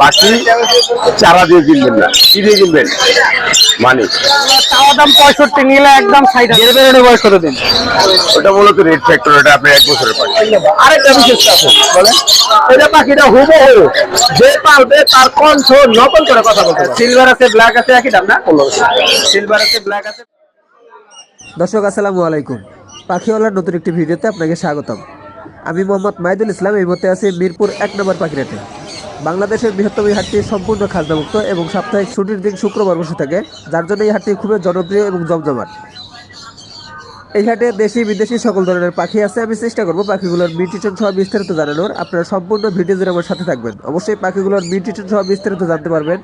পাখি চারা দিয়ে কিনবেন না। কি দিয়ে কিনবেন? মানে। চাওয়া দাম পঁয়ষট্টি নিলে একদম ষাট হাজার বয়স কত দিন? ওটা মূলত রেড ফ্যাক্টর ওটা আপনি এক বছরের পাখি। আরেকটা বিশেষ আছে বলেন। এটা পাখিটা হুবহু যে পালবে তার কণ্ঠ নকল করে কথা বলতে সিলভার আছে ব্ল্যাক আছে একই দাম না? সিলভার আছে ব্ল্যাক আছে। দর্শক আসসালামু আলাইকুম। পাখিওয়ালার নতুন একটি ভিডিওতে আপনাকে স্বাগতম। আমি মোহাম্মদ মাইদুল ইসলাম এই মতে আছি মিরপুর এক নম্বর পাখিরাটে বাংলাদেশের বৃহত্তম এই হাটটি সম্পূর্ণ খাজনামুক্ত এবং সাপ্তাহিক ছুটির দিন শুক্রবার বসে থাকে, যার জন্য এই হাটটি খুবই জনপ্রিয় এবং জমজমাট। এই হাটে দেশি, বিদেশি সকল ধরনের পাখি আছে। আমি চেষ্টা করব পাখিগুলোর মিউটিশন সহ বিস্তারিত জানানোর। আপনারা সম্পূর্ণ ভিডিও জুড়ে আমার সাথে থাকবেন। অবশ্যই পাখিগুলোর মিউটিশন সহ বিস্তারিত জানতে পারবেন।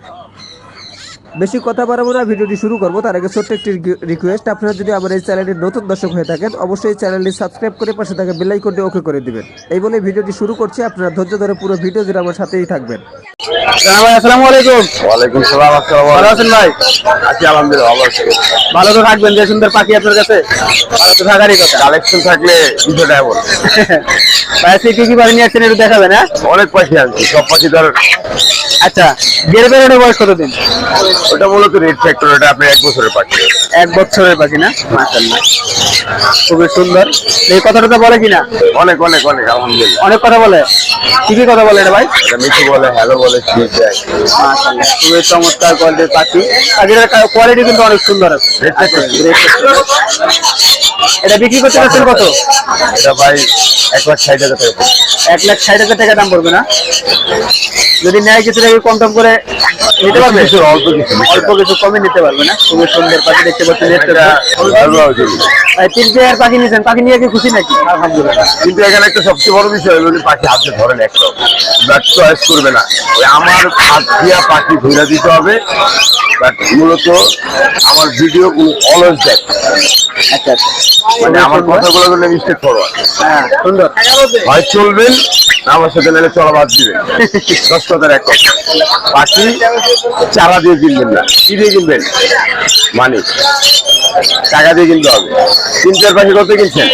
বেশি কথা বাড়াবো না, ভিডিওটি শুরু করব। তার আগে ছোট্ট একটি রিকোয়েস্ট আপনারা যদি আমার এই চ্যানেলটি নতুন দর্শক হয়ে থাকেন, অবশ্যই চ্যানেলটি সাবস্ক্রাইব করে পাশে থাকা বেলাইকনটি ওকে করে দিবেন। এই বলে ভিডিওটি শুরু করছি, আপনারা ধৈর্য ধরে পুরো ভিডিও জুড়ে আমার সাথেই থাকবেন। ভাই আসসালামু আলাইকুম। ওয়ালাইকুম সালাম আসসালাম ভালো আছেন ভাই? আছি আলহামদুলিল্লাহ ভালো আছি। ভালো তো থাকবেন যে সুন্দর পাখি আপনার কাছে। ভালো তো থাকারই কথা। কালেকশন থাকলে দুশো টাকা বল ভাই আজকে কি কি পাখি নিয়ে আসছেন একটু দেখাবেন হ্যাঁ? অনেক পাখি আনছি সব পাখি ধর আচ্ছা গেড়ে বেরোনো বয়স কত ওটা মূলত রেড ফ্যাক্টর ওটা আপনি এক বছরের পাখি। এক বছরের পাখি না? মাশাআল্লাহ। খুবই সুন্দর। এই কথাটা তো বলে কিনা? অনেক অনেক অনেক আলহামদুলিল্লাহ। অনেক কথা বলে। কি কি কথা বলে এটা ভাই? মিঠু বলে হ্যালো বলে খুবই চমৎকার কোয়ালিটির পাখি। পাখিটার কোয়ালিটি কিন্তু অনেক সুন্দর আছে। এটা বিক্রি করতে পারছেন কত? এটা ভাই এক লাখ ষাট হাজার টাকা এক লাখ ষাট হাজার টাকা দাম পড়বে না? যদি নেয় কিছু টাকা কম টম করে নিতে পারবে? অল্প কিছু অল্প কিছু কমে নিতে পারবে না? খুবই সুন্দর পাখি দেখতে পাচ্ছেন তিন পেয়ার পাখি নিয়েছেন পাখি নিয়ে কি খুশি নাকি? আলহামদুলিল্লাহ কিন্তু এখানে একটা সবচেয়ে বড় বিষয় হলো পাখি হাতে ধরেন একটা বাট চয়েস করবে না। ওই আমার হাত দিয়া পাখি ধরে দিতে হবে। বাট মূলত আমার ভিডিও কোনো অলস দেখ আচ্ছা আচ্ছা। মানে আমার কথাগুলো কিন্তু মিস্টেক করো। হ্যাঁ সুন্দর। হয় চলবেন আমার সাথে নাহলে চলা বাদ দিবেন। দশ কথার এক কথা। পাখি চারা দিয়ে কিনবেন না কি দিয়ে কিনবেন? মানে। টাকা দিয়ে কিনতে হবে। তিন চার পাখি কত কিনছেন?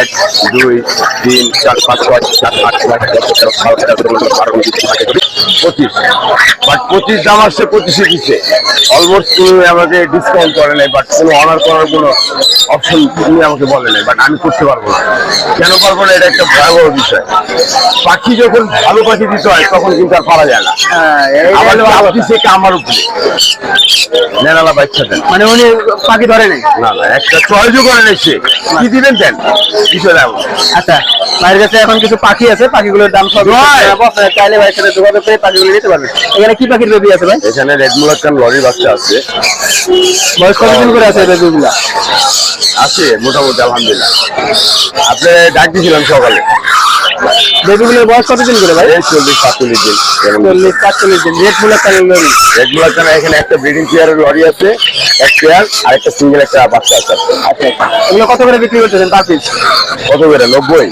এক দুই তিন চার পাঁচ ছয় সাত আট নয় দশ এগারো বারো তেরো চোদ্দ পনেরো ষোলো সতেরো পঁচিশ। বাট পঁচিশ দাম আসছে পঁচিশে দিচ্ছে। অলমোস্ট তুমি আমাকে ডিসকাউন্ট করে নাই বাট কোনো অনার করার কোনো অপশন তুমি আমাকে বলে নাই বাট আমি করতে পারব না। কেন পারব না? এটা একটা ভয়াবহ বিষয়। পাখি যখন ভালো পাখি দিতে হয় তখন কিন্তু আর পারা যায় না। হ্যাঁ আমার উপরে। নেনালা বাচ্চা দেন। মানে উনি পাখি ধরে নেই? না না একটা চয়েসও করে নিচ্ছে কি দিবেন দেন? কিছু দেবো আচ্ছা ভাইয়ের কাছে এখন কিছু পাখি আছে? পাখিগুলোর দাম সব চাইলে ভাইয়ের সাথে যোগাযোগ করে পাখিগুলো নিতে পারবেন এখানে কি পাখির বেবি আছে ভাই? এখানে রেড মুলাক্কান লরির বাচ্চা আছে। বয়স কতদিন করে আছে বেবিগুলা আছে মোটামুটি আলহামদুলিল্লাহ। আপনি ডাক দিয়েছিলাম সকালে। বেবিগুলোর বয়স কতদিন করে ভাই? এই চল্লিশ সাতচল্লিশ দিন চল্লিশ পাঁচচল্লিশ দিন। রেড মুলা কালার লরি রেড মুলাক্কান এখানে একটা ব্রিডিং পেয়ারের লরি আছে এক পেয়ার আর একটা সিঙ্গেল একটা বাচ্চা আছে। আচ্ছা আচ্ছা। এগুলো কত করে বিক্রি করতেছেন পার পিস কত করে? নব্বই।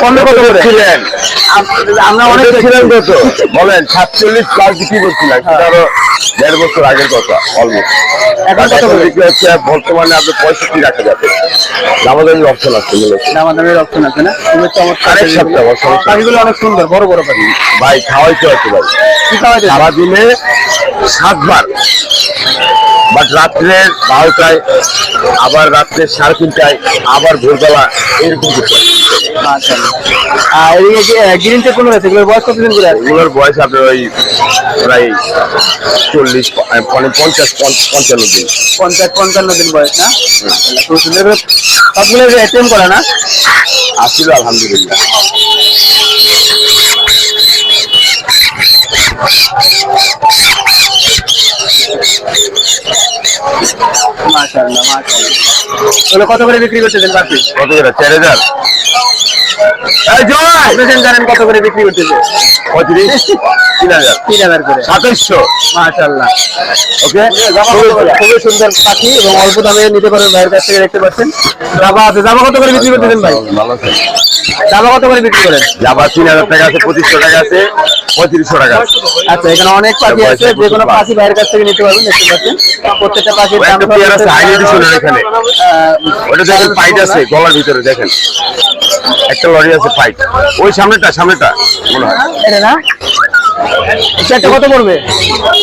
পনেরো কত করে ছিলেন আমরা অনেক ছিলেন কত? বলেন সাতচল্লিশ প্লাস বিক্রি করছিলাম সেটা আরও দেড় বছর আগের কথা অলমোস্ট এখন কত বিক্রি হচ্ছে বর্তমানে আপনি পঁয়ষট্টি রাখা যাবে। দামাদামি অপশন আছে দামাদামের অপশন আছে না? খুবই চমৎকার। আরেক সপ্তাহ, পাখিগুলো অনেক সুন্দর বড় বড় পাখি ভাই খাওয়াইতে হচ্ছে ভাই। কি খাওয়াই সারাদিনে সাতবার। বাট রাত্রে বারোটায় আবার রাত্রে সাড়ে তিনটায় আবার ভোরবেলা এরকম করতে হয়। আর এদিকে গ্রিন কোনো আছে? এগুলোর বয়স কতদিন করে আছে? এগুলোর বয়স আপনার ওই প্রায় চল্লিশ মানে পঞ্চাশ পঞ্চান্ন দিন। পঞ্চাশ পঞ্চান্ন দিন বয়স না? মাশাআল্লাহ, খুব সুন্দর। এগুলো সবগুলো এটিএম করা না? আসছিল আলহামদুলিল্লাহ। মাশাআল্লাহ মাশাআল্লাহ। কত করে বিক্রি করতেছেন বাকি কত করে? চার হাজার। এই জয়! আপনি জানেন কত করে বিক্রি করতেছে? করে। মাশাআল্লাহ। ওকে? খুবই সুন্দর পাখি এবং অল্প দামে নিতে পারেন ভাইয়ের কাছ থেকে দেখতে পাচ্ছেন। জামা আছে জামা কত করে বিক্রি করতেছেন ভাই? ভালো আছে জামা কত করে বিক্রি করেন? জামা তিন হাজার টাকা আছে পঁচিশশো টাকা আছে। পঁয়ত্রিশশো টাকা। আচ্ছা এখানে অনেক পাখি আছে যে কোনো পাখি। ভাইয়ের কাছ থেকে নিতে পারবেন দেখতে পাচ্ছেন। প্রত্যেকটা পাখির দাম পেয়ার আছে, হাইলি দিছিল এখানে। ওটা দেখেন পাইট আছে গলার ভিতরে দেখেন। একটা লরি আছে পাইট ওই সামনেটা সামনেটা মনে হয়। এটা না? চারটা কত পড়বে?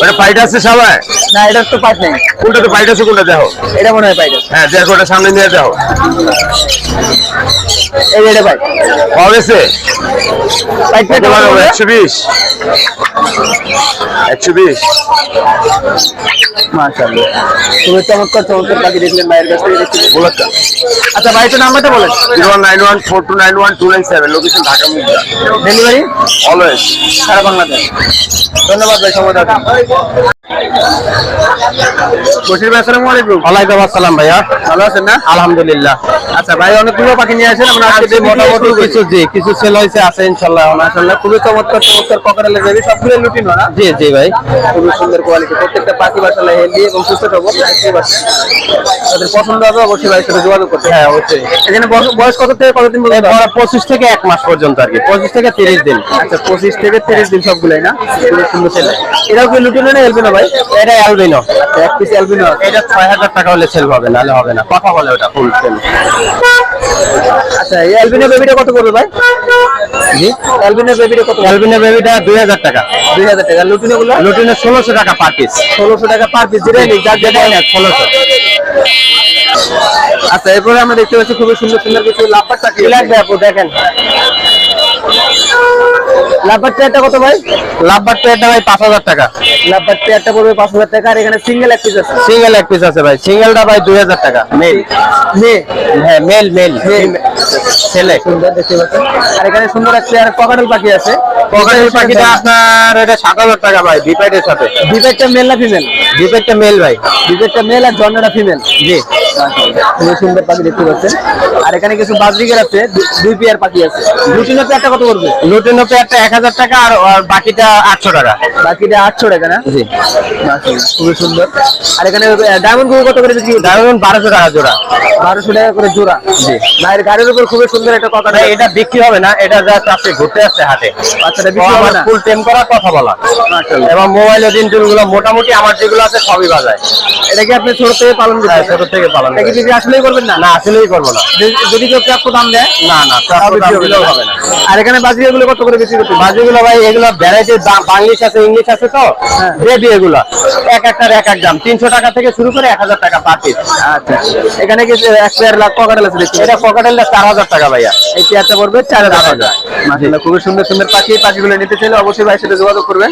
ওটা ফাইট আছে সবাই। না এটার তো পাইপ নেই। কোনটাতে ফাইট আছে কোনটা দেখো। এটা মনে হয় পাইপ হ্যাঁ দেখো ওটা সামনে নিয়ে দেখো। এই এটা পাওয়া গেছে পাইপ কত লাগাবো একশো বিশ। একশো বিশ। মাশাআল্লাহ। খুবই চমৎকার চমৎকার পাখি দেখলেন ভাইয়ের কাছ থেকে দেখছি বলাচ্ছা আচ্ছা ভাই তো নাম্বারটা বলেন। Location Dhaka Mugda delivery always সারা বাংলাদেশ। ধন্যবাদ ভাই সময় দেওয়ার ভাই আসসালামু আলাইকুম। ওয়ালাইকুম আসসালাম ভাইয়া। ভালো আছেন না? আলহামদুলিল্লাহ। আচ্ছা ভাই অনেকগুলো পাখি নিয়ে আসেন আমরা আজকে আজকে মোটামুটি কিছু জি কিছু সেল হয়েছে আছে ইনশাল্লাহ মাশাআল্লাহ খুবই চমৎকার চমৎকার পকেটালে যাবে সবগুলো লুটিনো না? জি জি ভাই। খুবই সুন্দর কোয়ালিটি প্রত্যেকটা পাখি বাসালে হেলদি এবং সুস্থ সবল তাদের পছন্দ হবে অবশ্যই ভাইয়ের সাথে যোগাযোগ করতে। হ্যাঁ অবশ্যই। এখানে বয়স- কত থেকে কতদিন পর্যন্ত? পঁচিশ থেকে এক মাস পর্যন্ত আর কি পঁচিশ থেকে তিরিশ দিন। আচ্ছা পঁচিশ থেকে তিরিশ দিন সবগুলোই না? খুবই সুন্দর ছেলে। এটাও কি লুটিনো না এলবিনো ভাই? এটা অ্যালবিনো এক পিস এলবিনো এটা ছয় হাজার টাকা হলে সেল হবে নাহলে হবে না। কথা বলে ওটা ফুল সেল আচ্ছা এই এলবিনো বেবিটা কত পড়বে ভাই? জি? এলবিনো বেবিটা কত অ্যালবিনো বেবিটা দুই হাজার টাকা। দুই হাজার টাকা। লুটিনো গুলো? লুটিনে ষোলোশো টাকা পার পিস ষোলোশো টাকা পার পিস যেটাই নিক যার যেটাই নেক। ষোলোশো। আচ্ছা এরপরে আমরা দেখতে পাচ্ছি খুবই সুন্দর সুন্দর কিছু লাগবে আপু দেখেন। লাভবার চেয়ারটা কত ভাই? লাভবার পেয়ারটা ভাই পাঁচ হাজার টাকা। লাভবার চেয়ারটা পড়বে পাঁচ হাজার টাকা আর এখানে সিঙ্গেল এক পিস আছে। সিঙ্গেল এক পিস আছে ভাই। সিঙ্গেলটা ভাই দুই হাজার টাকা। মেল হ্যাঁ মেল মেল ছেলে। সুন্দর দেখতে পাচ্ছেন। আর এখানে সুন্দর একটা চেয়ার ককাটেল পাখি আছে। পকেটের পাখিটা আপনার এটা সাত হাজার টাকা ভাই বিপাইটের সাথে। বিপেটটা মেল না ফিমেল বিপাইটটা মেল ভাই। বিপেটটা মেল আর জন্নাটা ফিমেল জি। খুবই সুন্দর পাখি দেখতে পাচ্ছেন। আর এখানে কিছু বাজরিকের আছে দুই পেয়ার পাখি আছে। পেয়ারটা কত করবে লুটিনো পেয়ারটা এক হাজার টাকা আর বাকিটা আটশো টাকা। বাকিটা আটশো টাকা না? জি। খুবই সুন্দর। আর এখানে ডায়মন্ডগুলো কত করে বিক্রি ডায়মন্ড বারোশো টাকা জোড়া। বারোশো টাকা করে জোড়া। জি। ভাইয়ের গাড়ির উপর খুবই সুন্দর একটা কথা এটা বিক্রি হবে না এটা জাস্ট আপনি ঘুরতে আসছে হাটে। বাচ্চাটা বিক্রি হবে না? ফুল টেম করা কথা বলা। এবং মোবাইলের দিনগুলো মোটামুটি আমার যেগুলো আছে সবই বাজায়। এটা কি আপনি ছোট থেকে পালন হ্যাঁ, করছেন ছোট থেকে পালন এটা করি। আসলেই করবেন না? না আসলেই করব না। যদি- যদি কেউ প্রাপ্য দাম দেয়? না না তাও প্রাপ্য দাম বিক্রি হবে না। আর এখানে কত করে বিক্রি করতে বাজিগুলো ভাই এগুলো ভ্যারাইটির দাম বাংলিশ আছে ইংলিশ আছে তো? হ্যাঁ। বেবি এগুলো। এক একটার এক এক দাম। তিনশো টাকা থেকে শুরু করে এক হাজার টাকা পার পিস আচ্ছা এখানে কি এক পেয়ার লাখ পকেটাল আছে এটা চার হাজার টাকা ভাইয়া। এই চেয়ারটা পড়বে চার হাজার চার টাকা খুবই সুন্দর সুন্দর পাখি। পাখিগুলো নিতে চাইলে অবশ্যই ভাইয়ের সাথে যোগাযোগ করবেন।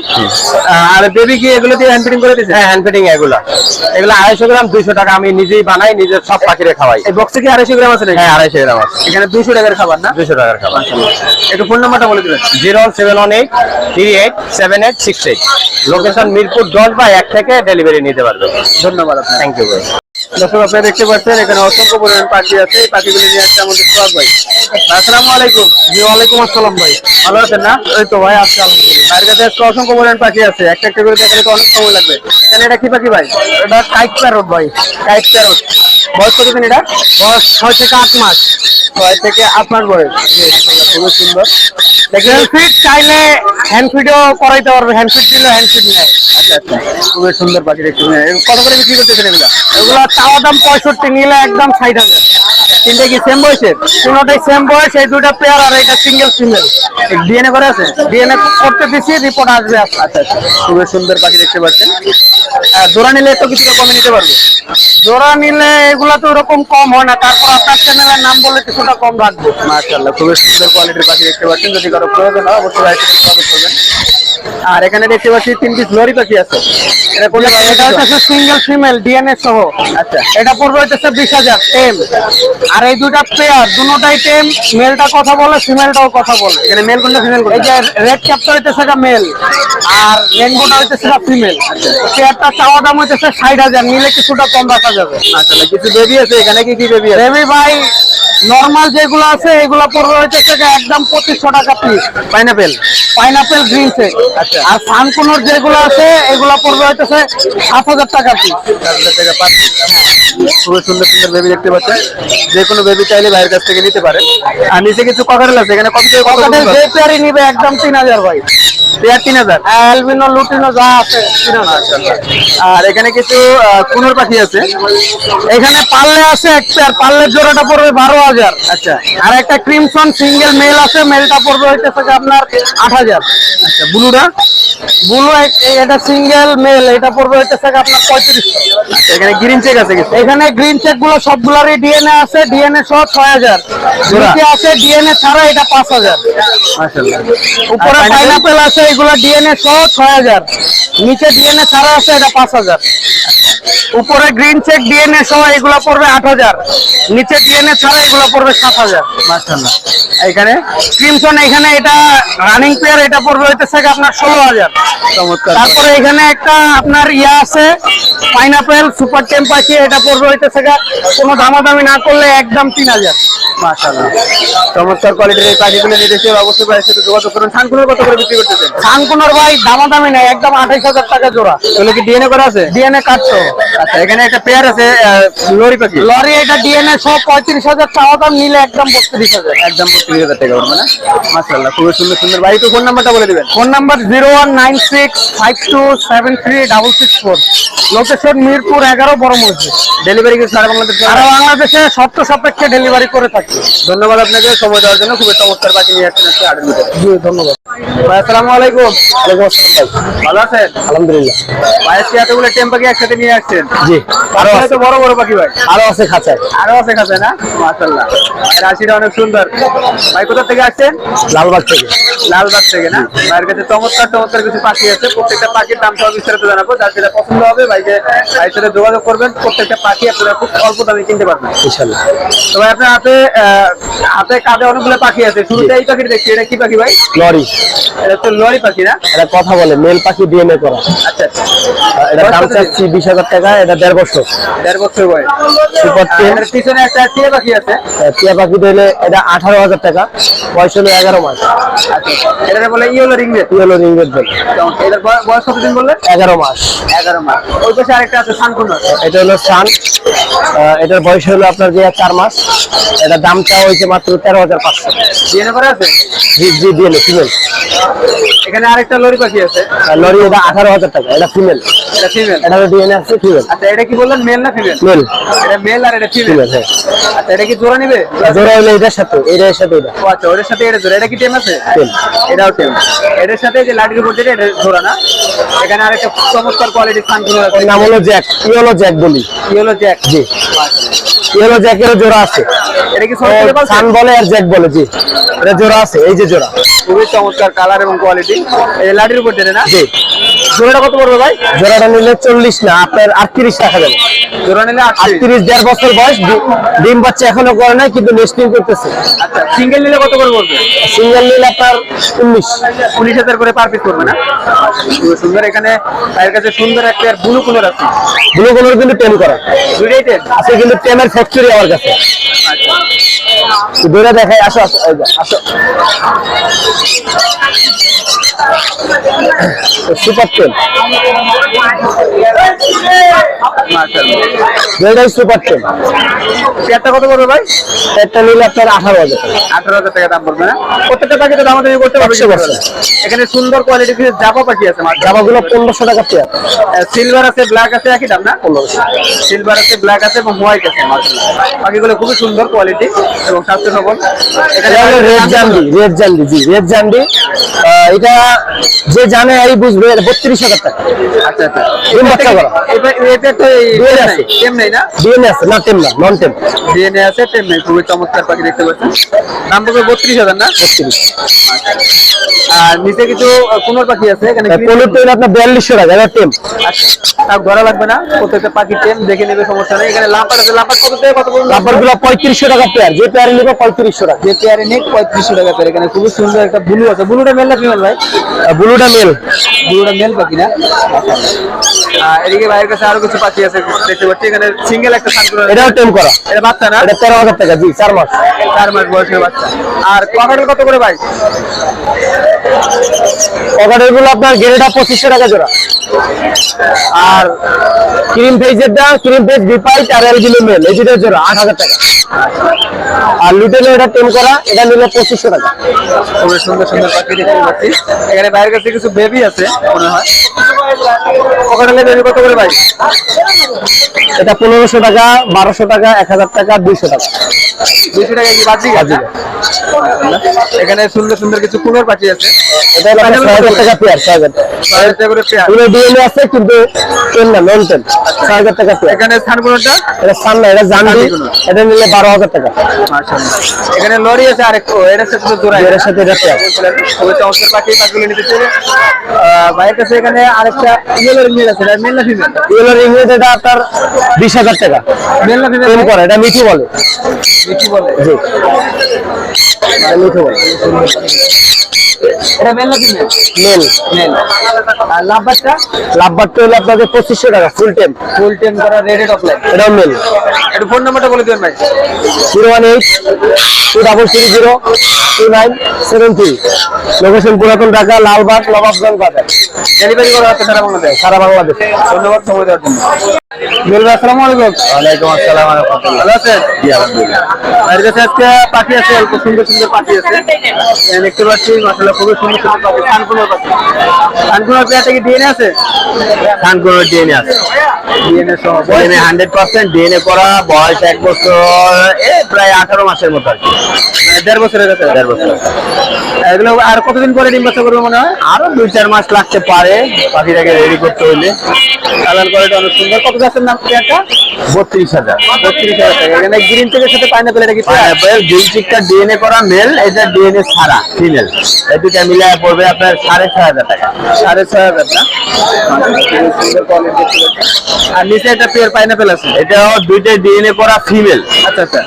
আর বেবি কি এগুলো দিয়ে হ্যান্ড ফিটিং করে দিচ্ছে হ্যাঁ হ্যান্ড ফিটিং এগুলো। এগুলো আড়াইশো গ্রাম দুইশো টাকা আমি নিজেই বানাই নিজের সব পাখিরে খাওয়াই। এই বক্সে কি আড়াইশো গ্রাম আছে নাকি? হ্যাঁ আড়াইশো গ্রাম আছে। এখানে দুইশো টাকার খাবার না? দুইশো টাকার খাবার। একটু ফোন নাম্বারটা বলে দিবেন। Zero seven one eight three eight seven eight six eight. Location Mirpur দশ বা এক থেকে ডেলিভারি নিতে পারবে। ধন্যবাদ আপনার থ্যাংক ইউ ভাই দর্শক আপনারা দেখতে পাচ্ছেন এখানে অসংখ্য পরিমাণ পাখি আছে। এই পাখিগুলো নিয়ে আসছে আমাদের সোহাগ ভাই। আসসালামু আলাইকুম। জি ওয়ালাইকুম আসসালাম ভাই। ভালো আছেন না? এই তো ভাই আজকে আলহামদুলিল্লাহ। ভাইয়ের কাছে অসংখ্য পরিমাণ পাখি আছে। একটা একটা করে দেখালে তো অনেক সময় লাগবে। এখানে এটা কি পাখি ভাই? এটা কাইট প্যারট ভাই। Kite parrot. বয়স কতদিন এটা? বয়স ছয় থেকে আট মাস। ছয় থেকে আট মাস বয়স। খুবই সুন্দর। দেখেন ফিট চাইলে হ্যান্ড ফিটও করাইতে পারবে। হ্যান্ড ফিট দিলে হ্যান্ড ফিট নেয়। আচ্ছা আচ্ছা। খুবই সুন্দর পাখি দেখতে কত করে বিক্রি করতেছেন এগুলো? এগুলো চাওয়া দাম পঁয়ষট্টি নিলে একদম ষাট হাজার। তিনটা কি সেম বয়সের? কোনোটাই সেম বয়স এই দুইটা পেয়ার আর এটা সিঙ্গেল ফিমেল ডিএনএ করে আছে? ডিএনএ করতে দিচ্ছি রিপোর্ট আসবে আচ্ছা আচ্ছা। খুবই সুন্দর পাখি দেখতে পাচ্ছেন। জোড়া নিলে তো কিছুটা কমে নিতে পারবে। জোড়া নিলে এগুলা তো ওরকম কম হয় না তারপর আপনার চ্যানেলের নাম বলে কিছুটা কম রাখব। মাশাআল্লাহ খুবই সুন্দর কোয়ালিটির পাখি দেখতে পাচ্ছেন। যদি কারও প্রয়োজন হয় অবশ্যই করবেন। আর এখানে দেখতে পাচ্ছি তিন পিস লরি পাখি আছে। এটা কোন এটা হচ্ছে সিঙ্গেল ফিমেল ডিএনএ সহ। আচ্ছা। এটা পড়বে হচ্ছে বিশ হাজার আর এই দুটা পেয়ার দুটাই টেম মেলটা কথা বলে ফিমেলটাও কথা বলে। এখানে মেল কোনটা ফিমেল এই যে রেড ক্যাপটা হইতেছে মেল আর রেনবোটা হইতেছে ফিমেল পেয়ারটা চাওয়া দাম হইতেছে ষাট হাজার নিলে কিছুটা কম রাখা যাবে। আচ্ছা কিছু বেবি আছে এখানে কি কি বেবি আছে? বেবি ভাই নর্মাল যেগুলো আছে এগুলো পড়বে হইতেছে একদম পঁচিশশো টাকা পিস পাইনাপেল পাইনাপেল গ্রিন আচ্ছা আর সানকুনোর যেগুলো আছে এগুলো পড়বে হইতেছে সাত হাজার টাকা পিস সাত হাজার টাকা পার খুবই সুন্দর সুন্দর বেবি দেখতে পাচ্ছেন। যে কোনো বেবি চাইলে ভাইয়ের কাছ থেকে নিতে পারেন আর নিচে কিছু ককারেল আছে এখানে কত থেকে কত যে পেয়ারই নিবে একদম তিন হাজার ভাই। পেয়ার তিন হাজার? অ্যালবিনো লুটিনো যা আছে আর এখানে কিছু কুনোর পাখি আছে? এখানে পাল্লে আছে এক পেয়ার পাল্লের জোড়াটা পড়বে বারো হাজার। হাজার আচ্ছা। আর একটা ক্রিমসন সিঙ্গেল মেল আছে মেলটা পড়বে হইতেছে আপনার আট হাজার। আচ্ছা ব্লুটা ব্লু এটা সিঙ্গেল মেল এটা পড়বে হইতেছে আপনার পঁয়ত্রিশশো। আচ্ছা এখানে গ্রিন চেক আছে কিছু? এখানে গ্রিন চেকগুলো সবগুলোরই ডিএনএ আছে ডিএনএ সহ ছয় হাজার। আছে ডিএনএ ছাড়া এটা পাঁচ হাজার। উপরে পাইনাপেল আছে এগুলো ডিএনএ সহ ছয় হাজার। নিচে ডিএনএ ছাড়া আছে এটা পাঁচ হাজার। উপরে গ্রিন চেক ডিএনএ সহ এগুলো পড়বে আট হাজার। নিচে ডিএনএ ছাড়া এগুলো পড়বে সাত হাজার। এখানে ক্রিমসন এখানে এটা রানিং পেয়ার এটা পড়বে হইতেছে আপনার ষোলো হাজার। তারপরে এখানে একটা আপনার ইয়া আছে পাইনাপেল সুপার টেম্পাচি এটা পড়বে হইতেছে কোনো দামাদামি না করলে একদম তিন হাজার। মাশাআল্লাহ। চমৎকার কোয়ালিটির এই পাখিগুলো নিতে চাই অবশ্যই সাথে যোগাযোগ করুন। কত করে বিক্রি করতেছেন? ভাই দামাদামি নাই একদম আঠাইশ হাজার টাকা জোড়া। এগুলো কি ডিএনএ করা আছে? ডিএনএ কাটতো আচ্ছা এখানে একটা পেয়ার আছে লরি পাখি। লরি এটা ডিএনএ সব পঁয়ত্রিশ হাজার চাওয়া দাম নিলে একদম বত্রিশ হাজার। একদম পঁচিশ হাজার টাকা পড়বে না? মাশাআল্লাহ খুবই সুন্দর সুন্দর। ভাই তো ফোন নাম্বারটা বলে দিবেন। Phone number zero one nine six five two seven three double six four. Location Mirpur এগারো বড় মসজিদ। ডেলিভারি কি সারা বাংলাদেশ সারা বাংলাদেশে শর্ত সাপেক্ষে ডেলিভারি করে থাকি। ধন্যবাদ আপনাকে সময় দেওয়ার জন্য। খুবই চমৎকার পাখি নিয়ে আসছেন আজকে আটের ভিতরে জি ধন্যবাদ। ভাই আসসালামু আলাইকুম। ওয়ালাইকুম আসসালাম ভালো আছেন? আলহামদুলিল্লাহ। ভাই আজকে এতগুলো টেম পাখি একসাথে নিয়ে আসছেন জি। আরও আছে। বড় বড় পাখি ভাই। আরও আছে খাঁচায়। আরও আছে কাছে না? মাশাআল্লাহ। রাশিটা অনেক সুন্দর। ভাই কোথা থেকে আসছেন? লালবাগ থেকে। লালবাগ থেকে না? ভাইয়ের কাছে চমৎকার চমৎকার কিছু পাখি আছে। প্রত্যেকটা পাখির দাম সহ বিস্তারিত জানাব। যার যেটা পছন্দ হবে ভাইকে ভাইয়ের সাথে যোগাযোগ করবেন। প্রত্যেকটা পাখি আপনারা খুব অল্প দামে কিনতে পারবেন। ইনশাল্লাহ তো ভাই আপনার হাতে হাতে কাঁধে অনেকগুলো পাখি আছে। শুরুতে এই পাখি দেখছি। এটা কি পাখি ভাই? লরি। এটা তো লরি পাখি না? এটা কথা বলে। মেল পাখি ডিএনএ করা। আচ্ছা আচ্ছা। এটা দাম চাচ্ছি বিশ হাজার টাকা এটা দেড় বছর। দেড় বছর বয়স। সুপার টেন এটার পিছনে একটা টিয়া পাখি আছে। টিয়া পাখি দিলে এটা আঠারো হাজার টাকা। বয়স হলো এগারো মাস। আচ্ছা এটা বলে ইয়েলো কি হলো রিঙ্গের বেল। এটার বয়স কতদিন বললেন এগারো মাস। এগারো মাস। ওই পাশে আরেকটা আছে সানকুন্নর এটা হলো সান। এটার বয়স হলো আপনার যে চার মাস। এটা দামটা হয়েছে মাত্র তেরো হাজার পাঁচশো। ডিএনএ করা আছে? জি জি ডিএনএ ফিমেল এখানে আরেকটা লরি পাখি আছে। লরি এটা আঠারো হাজার টাকা। এটা ফিমেল এটা ফিমেল এটা ডিএনএ আছে। ফিমেল আচ্ছা এটা কি বললেন মেল না ফিমেল মেল এটা মেল আর এটা ফিমেল ফিমেল হ্যাঁ। আচ্ছা এটা কি জোড়া নিবে? জোড়া হলো এটার সাথে এটার সাথে এটা ও আচ্ছা ওটার সাথে এটা জোড়া। এটা কি টেম আছে? টেম। এটাও টেম। এটার সাথে যে লাঠির উপর যেটা এটা জোড়া না? এখানে আরেকটা চমৎকার কোয়ালিটি সানকুন্নর আছে নাম হলো জ্যাক ইয়েলো জ্যাক বলি। কি হলো জ্যাক জি ইয়েলো জ্যাকের জোড়া আছে। এটা কি সান বলে আর জ্যাক বলে জি। এটা জোড়া আছে এই যে জোড়া। খুবই চমৎকার কালার এবং কোয়ালিটি এই লাঠির উপর যেটা না? জি। জোড়াটা কত পড়বে ভাই? জোড়াটা নিলে চল্লিশ না আপনার আটত্রিশ টাকা যাবে জোড়া নিলে আটত্রিশ। দেড় বছর বয়স ডিম বাচ্চা এখনও করে নাই কিন্তু নেস্টিং করতেছে। আচ্ছা সিঙ্গেল নিলে কত করে পড়বে? সিঙ্গেল নিলে আপনার উনিশ। উনিশ হাজার করে পার পিস করবে না? সুন্দর এখানে ভাইয়ের কাছে সুন্দর একটা ব্লু কালার আছে। ব্লু কালার কিন্তু টেন করা। দুইটাই টেন আছে কিন্তু টেমের ফ্যাক্টরি আমার কাছে। দেখাই আসো আসো আসো। সুপার টেন দুইটাই সুপার টেন পেয়ারটা কত পড়বে ভাই? একটা নিলে আপনার আঠারো হাজার আঠারো হাজার টাকা দাম পড়বে না? প্রত্যেকটা পাখিতে দাম দামি করতে পারবে। এখানে সুন্দর কোয়ালিটি কিছু জাপা পাখি আছে জামাগুলো পনেরোশো টাকা পেয়ার সিলভার আছে ব্ল্যাক আছে একই দাম না? সিলভার আছে ব্ল্যাক আছে এবং হোয়াইট আছে। পাখিগুলো খুবই সুন্দর কোয়ালিটি এবং স্বাস্থ্য সবল এখানে রেড জান্ডি রেড জান্ডি জি রেড জান্ডি। এটা যে জানে এই বুঝবে বত্রিশ হাজার টাকা। আচ্ছা আচ্ছা। ডিম বাচ্চা করা। এটা তো DNA আছে। টেম নেই না? ডিএনএ আছে না টেম না নন টেম ডিএনএ আছে টেম নেই খুবই চমৎকার পাখি দেখতে পাচ্ছেন। দাম পড়বে বত্রিশ হাজার না? বত্রিশ। আর নিচে কিছু কুনোর পাখি আছে এখানে পনেরো আপনার বিয়াল্লিশশো টাকা এটা টেম। আচ্ছা ধরা লাগবে না প্রত্যেকটা পাখি টেম দেখে নেবে সমস্যা নেই। এখানে লাম্পার আছে লাম্পার কত থেকে কত পর্যন্ত? গুলো পঁয়ত্রিশশো টাকা পেয়ার যে পেয়ার নিবে পঁয়ত্রিশশো টাকা। যে পেয়ারে নেই পঁয়ত্রিশশো টাকা পেয়ার। এখানে খুবই সুন্দর একটা ব্লু আছে। ব্লুটা মেল না ফিমেল ভাই? ব্লুটা মেল। ব্লুটা মেল পাখি না এদিকে ভাইয়ের কাছে আরও কিছু পাখি আছে দেখতে পাচ্ছি। এখানে সিঙ্গেল একটা সানকুনো এটাও টেম করা। এটা বাচ্চা না? এটা তেরো হাজার টাকা জি চার মাস। চার মাস বয়সের বাচ্চা। আর ককাটেল কত করে ভাই? পকেটেরগুলো আপনার গেরেটা পঁচিশশো টাকা জোড়া। আর ক্রিম পেজেরটা ক্রিম পেজ বিপাইট আর এলগুলো মেল এই দুটো জোড়া আট হাজার টাকা। আর লুটেলে এটা টেম করা এটা নিলে পঁচিশশো টাকা। খুবই সুন্দর সুন্দর পাখি দেখতে পাচ্ছি। এখানে ভাইয়ের কাছে কিছু বেবি আছে মনে হয়। ককাটেলের বেবি কত করে ভাই? এটা পনেরোশো টাকা বারোশো টাকা এক হাজার টাকা দুইশো টাকা। দুইশো টাকা কি বাজি গাছে এখানে সুন্দর সুন্দর কিছু কুলোর পাখি আছে। এটা হলো ছয় হাজার টাকা পেয়ার ছয় হাজার ছয় হাজার টাকা করে পেয়ার। এগুলো ডিএনএ আছে কিন্তু টেন না নন টেন ছয় হাজার টাকা পেয়ার। এখানে এটা সামনে এটা জানবি জানবিগুলো। এটা নিলে বারো হাজার টাকা। এখানে লরি আছে ও এর সাথে তো জোড়া এর সাথে এটা পেয়ার। খুবই চমৎকার পাখি পাখিগুলো নিতে চাইলে ভাইয়ের কাছে এখানে আরেকটা ইয়েলোর মিল আছে মেল না ফিমেল এটা আপনার বিশ হাজার টাকা। মেল না ফিমেল টেন করে এটা মিঠু বলে। কি বলে। জি। এটা মিঠু বলে। এটা মেল না ফিমেল মেল মেল আর লাভবারটা লাভবারটা হলো আপনাদের পঁচিশশো টাকা ফুল টেম ফুল টেম করা রেডেড অফলাইন এটাও মেল একটু ফোন নাম্বারটা বলে দিবেন ভাই। Zero one eight two double three zero two nine seven three location পুরাতন ঢাকা লালবাগ নবাবগঞ্জ বাজার। ডেলিভারি করা হচ্ছে সারা বাংলাদেশ। সারা বাংলাদেশ। ধন্যবাদ সময় দেওয়ার জন্য। বলবে আসসালামু আলাইকুম। ওয়ালাইকুম আসসালাম ভালো আছেন? জি আলহামদুলিল্লাহ। ভাইয়ের কাছে আজকে পাখি আছে অল্প সুন্দর সুন্দর পাখি আছে। এখানে দেখতে পাচ্ছি মাসাল্লাহ খুবই সুন্দর সুন্দর পাখি। কানকুনোর পাখি। কানকুনোর পেয়ারটা কি ডিএনএ আছে? খান ডিএনএ আছে। ডিএনএ সহ ডিএনএ হান্ড্রেড পার্সেন্ট ডিএনএ করা বয়স এক বছর এ প্রায় আঠারো মাসের মতো আর কি। মানে দেড় বছরের কাছে। দেড় বছর এগুলো আর কতদিন পরে ডিম বাচ্চা করবে মনে হয়? আরও দুই চার মাস লাগতে পারে পাখিটাকে রেডি করতে হইলে। কালার কোয়ালিটি অনেক সুন্দর। কত গাছের নাম পেয়ারটা বত্রিশ হাজার। বত্রিশ হাজার টাকা। এখানে গ্রিন থেকে সাথে পাইনাপেল এটা কি পাইনাপেল দুই চিকটা ডিএনএ করা মেল এটা ডিএনএ ছাড়া ফিমেল এই দুটা মিলে পড়বে আপনার সাড়ে ছয় হাজার টাকা। সাড়ে ছয় হাজার না? খুবই সুন্দর কোয়ালিটি দেখতে পাচ্ছি। আর নিচে একটা পাইনাপেল আছে। এটাও দুইটা ডিএনএ করা ফিমেল আচ্ছা আচ্ছা।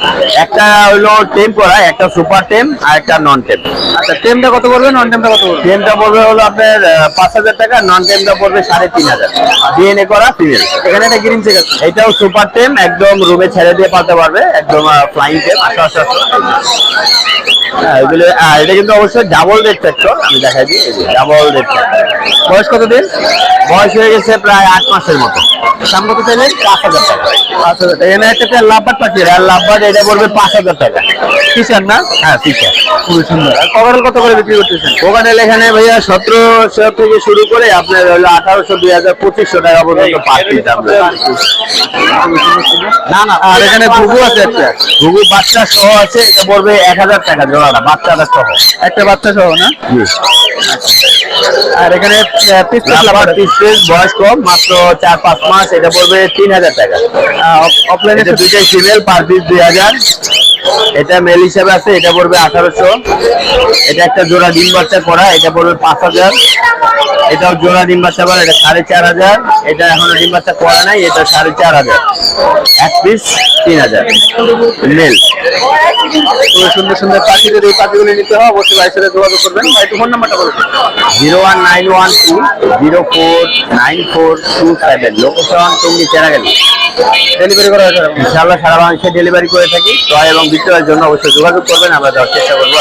একটা হলো টেম করা একটা সুপার টেম আর একটা নন টেম আচ্ছা টেমটা কত পড়বে নন টেমটা কত টেমটা পড়বে হলো আপনার পাঁচ হাজার টাকা নন টেমটা পড়বে সাড়ে তিন হাজার। ডিএনএ করা ফিমেল এখানে একটা গ্রিন চেক আছে। এটাও সুপার টেম একদম রুমে ছেড়ে দিয়ে পাতে পারবে। একদম ফ্লাইং টেম আস্তে আস্তে। হ্যাঁ, এগুলো এটা কিন্তু অবশ্যই ডাবল রেড আমি দেখাই দিই ডাবল রেড বয়স কত দিন বয়স হয়ে গেছে প্রায় আট মাসের মতো। দাম কত চাইলেন? পাঁচ হাজার টাকা। পাঁচ হাজার টাকা। এখানে একটা পেয়ার পাখি আর লাভবাদ এটা পড়বে পাঁচ হাজার টাকা। কিসার না? হ্যাঁ ঠিক খুবই সুন্দর। আর কভারেল কত করে বিক্রি করতেছেন? এখানে ভাইয়া সতেরোশো থেকে শুরু করে আপনার হলো আঠারোশো দুই হাজার পঁচিশশো টাকা পর্যন্ত না না আর এখানে ঘুঘু আছে একটা। ঘুঘু বাচ্চা সহ আছে এটা পড়বে এক হাজার টাকা। জোড়াটা বাচ্চাটা সহ। একটা বাচ্চা সহ না? আর এখানে পিস বয়স কম মাত্র চার পাঁচ মাস এটা পড়বে তিন হাজার টাকা। অফলাইনে দুইটাই ফিমেল পার পিস দুই হাজার। এটা মেল হিসাবে আছে এটা পড়বে আঠারোশো। এটা একটা জোড়া ডিম বাচ্চা করা এটা পড়বে পাঁচ হাজার। এটাও জোড়া ডিম বাচ্চা করা এটা সাড়ে চার হাজার। এটা এখনও ডিম বাচ্চা করা নাই এটা সাড়ে চার হাজার। এক পিস তিন হাজার। মেল সুন্দর সুন্দর পাখি যদি এই পাখিগুলি নিতে হয় অবশ্যই ভাইয়ের সাথে যোগাযোগ করবেন। ভাই একটু ফোন নাম্বারটা বলুন zero one nine one two zero four nine four two seven. Location Tongi Cheragali delivery করা হয়েছে। ইনশাআল্লাহ সারা বাংলাদেশে ডেলিভারি করে থাকি। ক্রয় এবং বিক্রয়ের জন্য অবশ্যই যোগাযোগ করবেন। আমরা দেওয়ার চেষ্টা করব।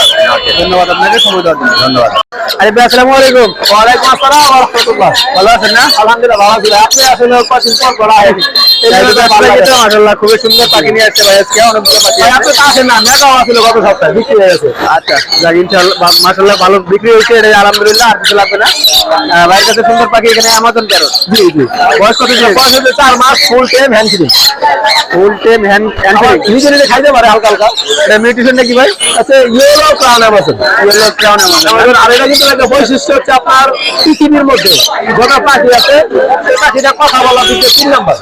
ধন্যবাদ আপনাকে সময় দেওয়ার জন্য। ধন্যবাদ। আরে আসসালামু আলাইকুম। ওয়ালাইকুম আসসালাম। রাহমাতুল্লাহ। ভালো আছেন না? আলহামদুলিল্লাহ ভালো আছি। আপনি আসলে কতদিন পর করা হয়নি। খুবই সুন্দর পাখি নিয়ে আসছে ভাই আজকে অনেকগুলো পাখি। আপনি তো না মেঘাও আসলে গত সপ্তাহে বিক্রি হয়ে গেছে। আচ্ছা যাক ইনশাআল্লাহ মাশাআল্লাহ ভালো বিক্রি হয়েছে এটা আলহামদুলিল্লাহ আর কিছু লাগবে না। ভাইয়ের কাছে সুন্দর পাখি এখানে আমাজন প্যারট জি জি। বয়স কত দিন বয়স হচ্ছে চার মাস full time hand free full time hand hand free নিজে নিজে খাইতে পারে হালকা হালকা। এটা মিউটিশনটা কি ভাই? আচ্ছা yellow crown Amazon yellow crown Amazon আর এটা কিন্তু একটা বৈশিষ্ট্য হচ্ছে আপনার পৃথিবীর মধ্যে যত পাখি আছে সেই পাখিটা কথা বলা দিচ্ছে তিন নম্বর।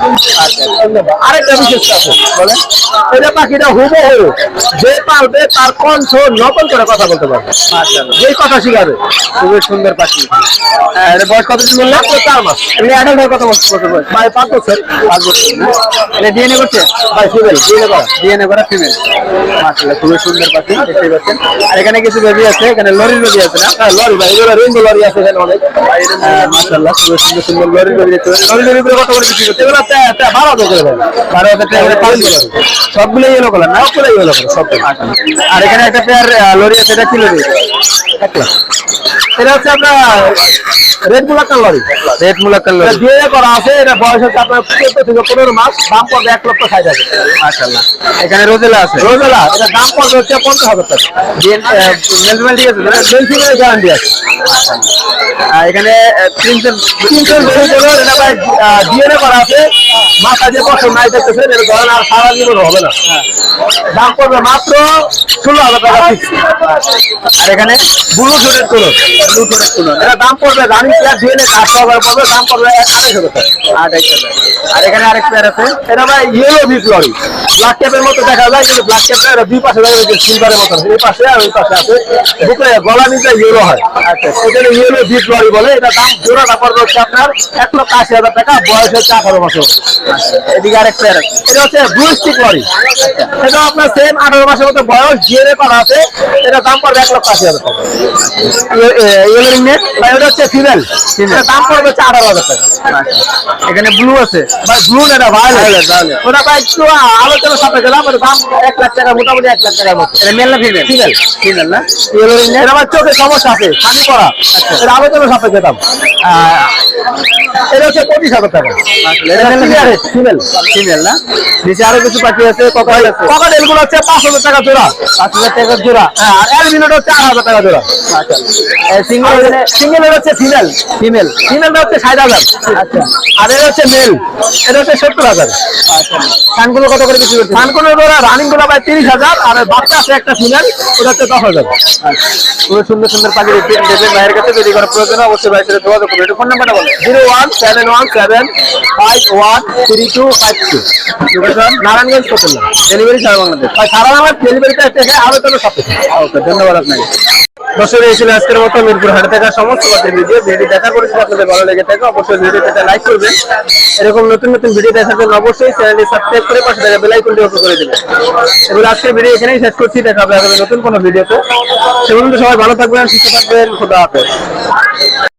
আরেকটা বিশেষ আছে বলেন। এটা পাখিটা হুবহু যে পারবে তার কণ্ঠ নকল করে কথা বলতে পারবে। যেই কথা শিখাবে। খুবই সুন্দর পাখি। হ্যাঁ, বয়স কতদিন বললাম চার মাস হয়ে কত বছর বছর বয়স? ভাই পাঁচ বছর। পাঁচ বছর। এটা ডিএনএ করছে? ভাই ফিমেল ডিএনএ করা? ডিএনএ করা ফিমেল খুবই সুন্দর পাখি দেখতেই পাচ্ছেন। আর এখানে কিছু বেবি আছে এখানে লরির বেবি আছে না? হ্যাঁ লরি ভাই এগুলো রেইনবো লরি আছে এখানে অনেক। হ্যাঁ, মাশাআল্লাহ খুবই সুন্দর সুন্দর লরির বেবি দেখতে পাচ্ছেন। লরি বেবি কত করে বিক্রি করতে এগুলো বারো হাজার করে ভাই বারো হাজার টাকা লরি সবগুলো ইয়েলো কালার না? সবগুলো ইয়েলো কালার সবগুলো আর এখানে একটা পেয়ার লরি আছে এটা কি লরি? এক লাখ এটা হচ্ছে আপনার red Moluccan lory. Red Moluccan এটা বিয়ে করা আছে এটা বয়স হচ্ছে আপনার চোদ্দ থেকে পনেরো মাস দাম পড়বে এক লক্ষ ষাট হাজার। এখানে রোজেলা আছে। রোজেলা এটা দাম পড়বে হচ্ছে পঞ্চাশ হাজার টাকা। মেলমেল ঠিক আছে বেলফিনের গ্যারান্টি আছে। এখানে তিনশো বেশি এটা ভাই ডিএনএ করা আছে। মাথা যে বছর নাই দেখতেছেন এটা ধরেন আর সারা জীবন হবে না। দাম পড়বে মাত্র ষোলো হাজার টাকা আর এখানে ব্লু ঠোঁটের তুলো দাম পড়বে রানিং প্লেয়ার ডিএনএ পড়বে, দাম পড়বে আড়াইশো টাকা। আর এখানে আরেক পেয়ার আছে। এটা ভাই ইয়েলো ভিট লরি ব্ল্যাক ক্যাপের মতো দেখা যায়, কিন্তু ব্ল্যাক ক্যাপটা এটা দুই পাশে দেখা আর ওই পাশে আছে। বুকে নিচে ইয়েলো হয়। আচ্ছা এখানে ইয়েলো বলে, এটা দাম জোড়াটা হচ্ছে আপনার এক লক্ষ হাজার টাকা, বয়স হচ্ছে আঠারো বছর। এদিকে আরেক পেয়ার আছে। এটা হচ্ছে ব্লু স্টিক লরি এটা আপনার সেম আঠারো মাসের মতো বয়স জিএনএ করা আছে এটা দাম পড়বে এক লক্ষ আশি হাজার টাকা। ইয়েলো রিংনেট বা এটা হচ্ছে ফিমেল দাম পড়বে হচ্ছে আঠারো হাজার টাকা। এখানে ব্লু আছে। ভাই ব্লু না এটা ভায়োলেট ওটা ভাই একটু আলোচনা গেলাম ওটা দাম এক লাখ টাকা মোটামুটি এক লাখ টাকার মতো। এটা মেল না ফিমেল ফিমেল ফিমেল না? ইয়েলো রিংনেট এটা আমার চোখে সমস্যা আছে খানি করা এটা আলোচনা সাথে গেলাম এটা হচ্ছে পঁচিশ হাজার টাকা। ফিমেল ফিমেল না? নিচে আরও কিছু পাখি আছে ককাটেল আছে। ককাটেলগুলো হচ্ছে পাঁচ হাজার টাকা জোড়া। পাঁচ হাজার টাকা জোড়া। হ্যাঁ আর অ্যালবিনোটা হচ্ছে আট হাজার টাকা জোড়া। সিঙ্গেল সিঙ্গেল হচ্ছে ফিমেল ফিমেল ফিমেলটা হচ্ছে ষাট হাজার। আচ্ছা। আর এটা হচ্ছে মেল এটা হচ্ছে সত্তর হাজার। কানগুলো কত করে বিক্রি করছে কানগুলো ওরা রানিংগুলো ভাই তিরিশ হাজার আর বাচ্চা আছে একটা ফিমেল ওটা হচ্ছে দশ হাজার। খুবই সুন্দর সুন্দর পাখি দেখবেন দেখবেন ভাইয়ের কাছে যদি কোনো প্রয়োজন অবশ্যই ভাইয়ের সাথে যোগাযোগ করবেন। একটু ফোন নাম্বারটা বলেন। Zero one seven one seven five one three two five two. Narayanganj কতলা ডেলিভারি সারা বাংলাদেশ। সারা আমার ডেলিভারিটা এসে আলোচনা সাথে ওকে ধন্যবাদ আপনাকে। দর্শক এই ছিল আজকের মতো। মিরপুর হাটে থাকা সমস্ত পাখির ভিডিও ভিডিও দেখা যদি আপনাদের ভালো লেগে থাকে, অবশ্যই ভিডিওটা লাইক করবেন। এরকম নতুন নতুন ভিডিও দেখার জন্য অবশ্যই চ্যানেলটি সাবস্ক্রাইব করে পাশে থাকা বেল আইকনটি অন করে দেবেন। এবার আজকের ভিডিও এখানেই শেষ করছি, দেখা হবে নতুন কোনো ভিডিওতে। সেগুলো সবাই ভালো থাকবেন, সুস্থ থাকবেন, খোদা হাফেজ।